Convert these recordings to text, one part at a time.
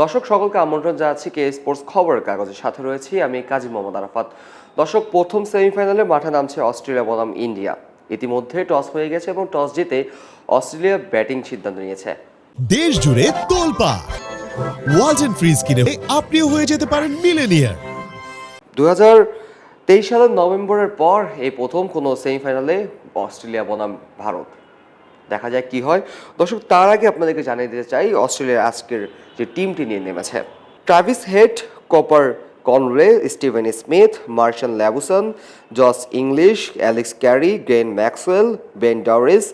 দর্শক সকলকে আমন্ত্রণ জানাচ্ছি কে স্পোর্টস খবর কাগজের সাথে রয়েছি আমি কাজী মোহাম্মদ আরাফাত। দর্শক প্রথম সেমিফাইনালে মাঠে নামছে অস্ট্রেলিয়া বনাম ইন্ডিয়া। ইতিমধ্যে টস হয়ে গেছে এবং টস জিতে অস্ট্রেলিয়া ব্যাটিং সিদ্ধান্ত নিয়েছে। দেশ জুড়ে তোলপা ওয়ালটন ফ্রিজ কিনে আপনিও হয়ে যেতে পারেন মিলেনিয়ার। দু হাজার তেইশ সালের নভেম্বরের পর এই প্রথম কোনো সেমিফাইনালে অস্ট্রেলিয়া বনাম ভারত। দেখা যায় কি হয়। দর্শক, তার আগে আপনাদেরকে জানিয়ে দিতে চাই, অস্ট্রেলিয়ার আজকের যে টিমটি নিয়ে নেমেছে। Travis Head, Cooper Connolly, Steven Smith, Marnus Labuschagne, Josh Inglis, Alex Carey, Glenn Maxwell, Ben Dwarshuis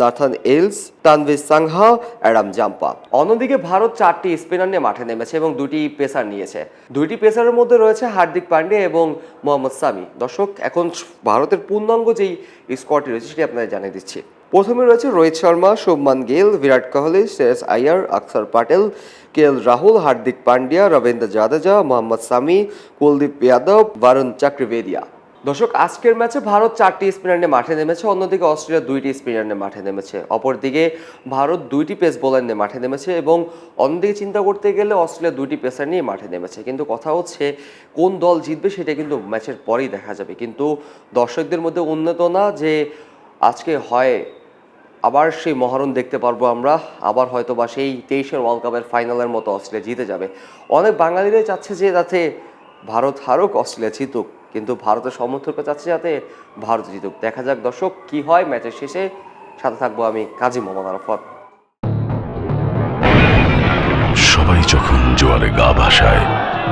Nathan Ellis Tanveer Sangha, Adam Zampa. অন্যদিকে ভারত চারটি স্পিনার নিয়ে মাঠে নেমেছে এবং দুটি পেসার নিয়েছে। দুইটি পেসারের মধ্যে রয়েছে হার্দিক পান্ডে এবং মোহাম্মদ সামি। দর্শক, এখন ভারতের পূর্ণাঙ্গ যেই স্কোয়াডটি রয়েছে, সেটি আপনাদের জানিয়ে দিচ্ছি। প্রথমে রয়েছে রোহিত শর্মা, শুভমান গিল, বিরাট কোহলি, শ্রেয়স আয়ার অক্ষর পাটেল কে এল রাহুল, হার্দিক পান্ডিয়া, রবীন্দ্র জাদেজা, মোহাম্মদ সামি, কুলদীপ যাদব বরুণ চক্রবেদিয়া দর্শক, আজকের ম্যাচে ভারত চারটি স্পিনার নিয়ে মাঠে নেমেছে, অন্যদিকে অস্ট্রেলিয়া দুইটি স্পিনার নিয়ে মাঠে নেমেছে। অপরদিকে ভারত দুইটি পেস বোলার নিয়ে মাঠে নেমেছে এবং অন্যদিকে চিন্তা করতে গেলে অস্ট্রেলিয়া দুইটি পেসার নিয়ে মাঠে নেমেছে। কিন্তু কথা হচ্ছে, কোন দল জিতবে সেটা কিন্তু ম্যাচের পরেই দেখা যাবে। কিন্তু দর্শকদের মধ্যে উন্নত না যে আজকে হয় আবার সেই মহারণ দেখতে পারব আমরা। আবার হয়তো বা সেই তেইশের ওয়ার্ল্ড কাপের ফাইনালের মতো অস্ট্রেলিয়া জিতে যাবে। অনেক বাঙালিরাই চাচ্ছে যে যাতে ভারত হারুক অস্ট্রেলিয়া জিতুক। কিন্তু ভারতের সমর্থকরা চাচ্ছে যাতে ভারত জিতুক। দেখা যাক দর্শক কি হয় ম্যাচের শেষে। সাথে থাকব আমি কাজী মোহাম্মদ আরফত। সবাই যখন জোয়ারে গা ভাসায়,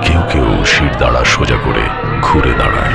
কেউ কেউ শির দাঁড়া সোজা করে ঘুরে দাঁড়ায়।